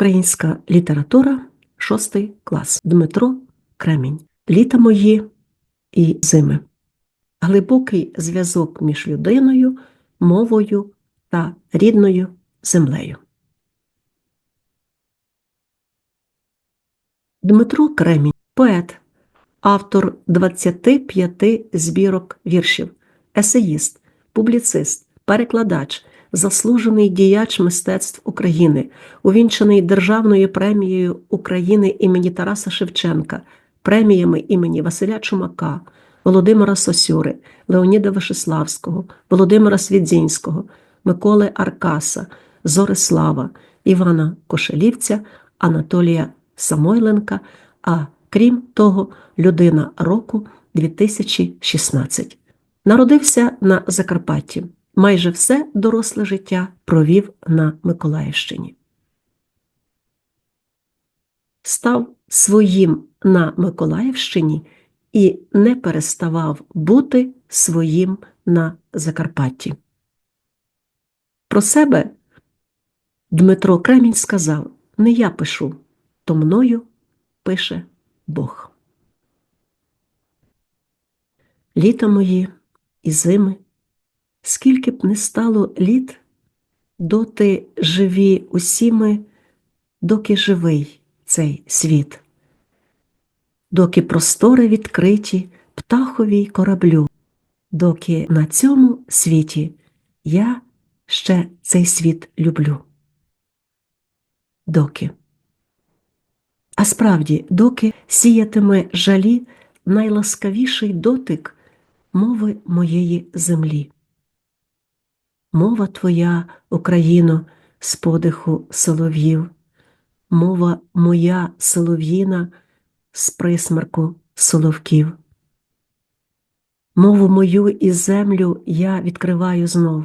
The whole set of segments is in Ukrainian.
Українська література, шостий клас. Дмитро Кремінь. Літа мої і зими. Глибокий зв'язок між людиною, мовою та рідною землею. Дмитро Кремінь, поет, автор 25 збірок віршів, есеїст, публіцист, перекладач, заслужений діяч мистецтв України, увінчений Державною премією України імені Тараса Шевченка, преміями імені Василя Чумака, Володимира Сосюри, Леоніда Вишеславського, Володимира Свідзінського, Миколи Аркаса, Зорислава, Івана Кошелівця, Анатолія Самойленка, а крім того, людина року 2016. Народився на Закарпатті. Майже все доросле життя провів на Миколаївщині. Став своїм на Миколаївщині і не переставав бути своїм на Закарпатті. Про себе Дмитро Кремінь сказав: Не я пишу, то мною пише Бог. Літа мої і зими, скільки б не стало літ, доти живі усі ми, доки живий цей світ, доки простори відкриті птахові й кораблю, доки на цьому світі я ще цей світ люблю. Доки. А справді, доки сіятиме жалі найласкавіший дотик мови моєї землі. Мова твоя, Україно, з подиху солов'їв, мова моя солов'їна з присмерку соловків. Мову мою і землю я відкриваю знов,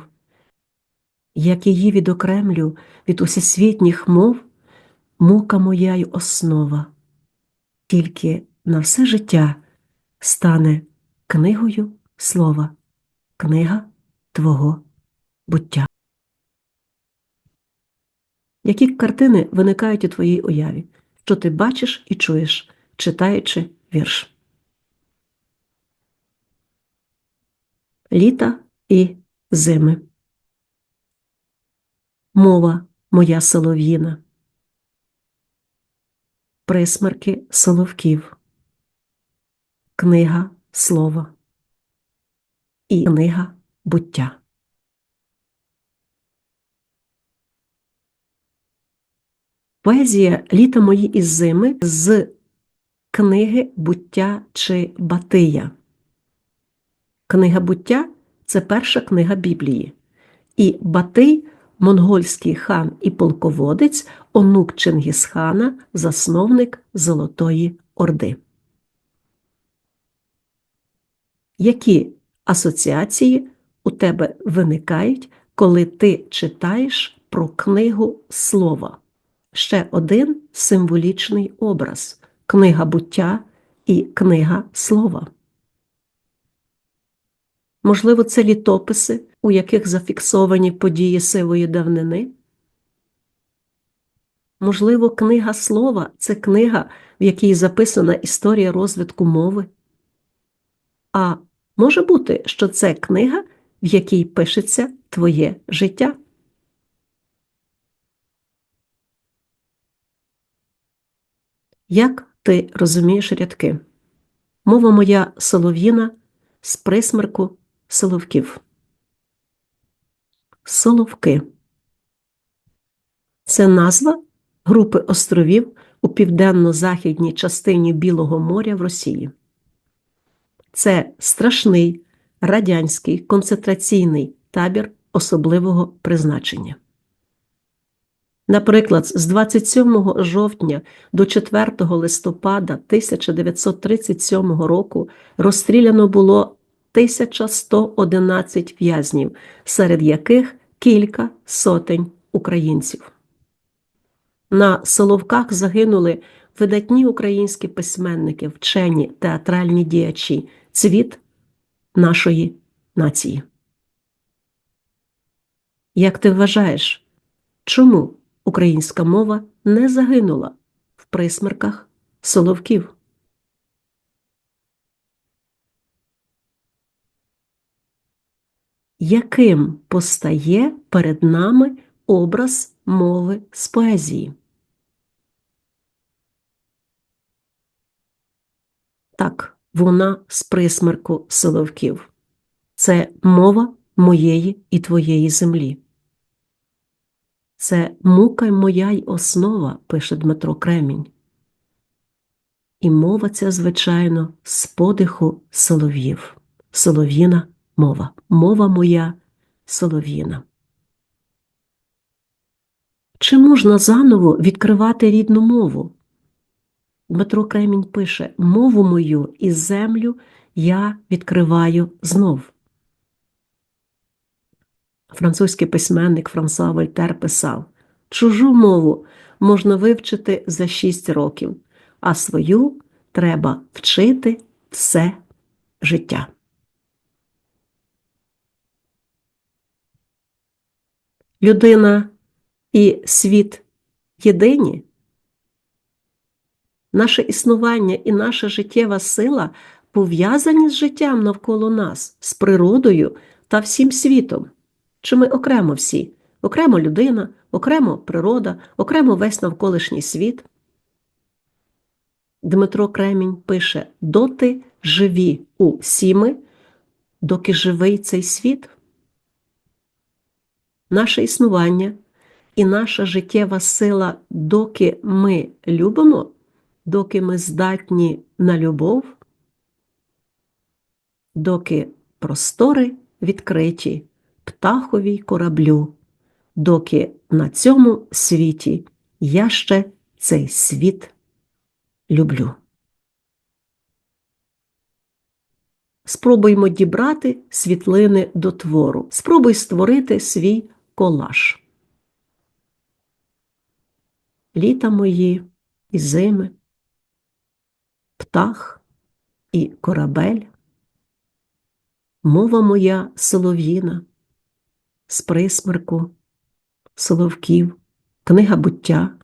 як її відокремлю від усесвітніх мов, мука моя й основа, тільки на все життя стане книгою слова, книга Твого буття. Які картини виникають у твоїй уяві, що ти бачиш і чуєш, читаючи вірш? Літа і зими. Мова моя солов'їна. Присмерки соловків. Книга слова і книга буття. Поезія Літа мої і зими з книги буття чи Батия. Книга буття це перша книга Біблії. І Батий монгольський хан і полководець, онук Чингісхана, засновник Золотої Орди. Які асоціації у тебе виникають, коли ти читаєш про книгу слова? Ще один символічний образ книга буття і книга слова. Можливо, це літописи, у яких зафіксовані події сивої давнини. Можливо, книга слова це книга, в якій записана історія розвитку мови. А може бути, що це книга, в якій пишеться твоє життя. Як ти розумієш рядки? Мова моя солов'їна з присмерку соловків. Соловки це назва групи островів у південно-західній частині Білого моря в Росії. Це страшний радянський концентраційний табір особливого призначення. Наприклад, з 27 жовтня до 4 листопада 1937 року розстріляно було 1111 в'язнів, серед яких кілька сотень українців. На Соловках загинули видатні українські письменники, вчені, театральні діячі, цвіт нашої нації. Як ти вважаєш, чому українська мова не загинула в присмерках соловків. Яким постає перед нами образ мови з поезії? Так, вона з присмерку соловків. Це мова моєї і твоєї землі. Це мука моя й основа, пише Дмитро Кремінь. І мова ця, звичайно, з подиху солов'їв. Солов'їна мова. Мова моя солов'їна. Чи можна заново відкривати рідну мову? Дмитро Кремінь пише: Мову мою і землю я відкриваю знов. Французький письменник Франсуа Вольтер писав: Чужу мову можна вивчити за шість років, а свою треба вчити все життя. Людина і світ єдині. Наше існування і наша життєва сила пов'язані з життям навколо нас, з природою та всім світом. Чи ми окремо всі, окремо людина, окремо природа, окремо весь навколишній світ. Дмитро Кремінь пише: доти живі усі ми, доки живий цей світ. Наше існування і наша життєва сила, доки ми любимо, доки ми здатні на любов, доки простори відкриті птаховій кораблю, доки на цьому світі я ще цей світ люблю. Спробуймо дібрати світлини до твору. Спробуй створити свій колаж. Літа мої і зими, птах і корабель, мова моя солов'їна, з присмерку, соловків, книга буття.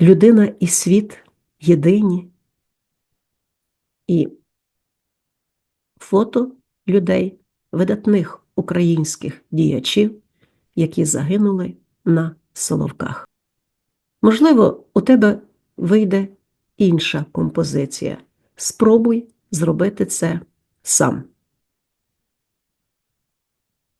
Людина і світ єдині, і фото людей, видатних українських діячів, які загинули на Соловках. Можливо, у тебе вийде інша композиція. Спробуй зробити це сам.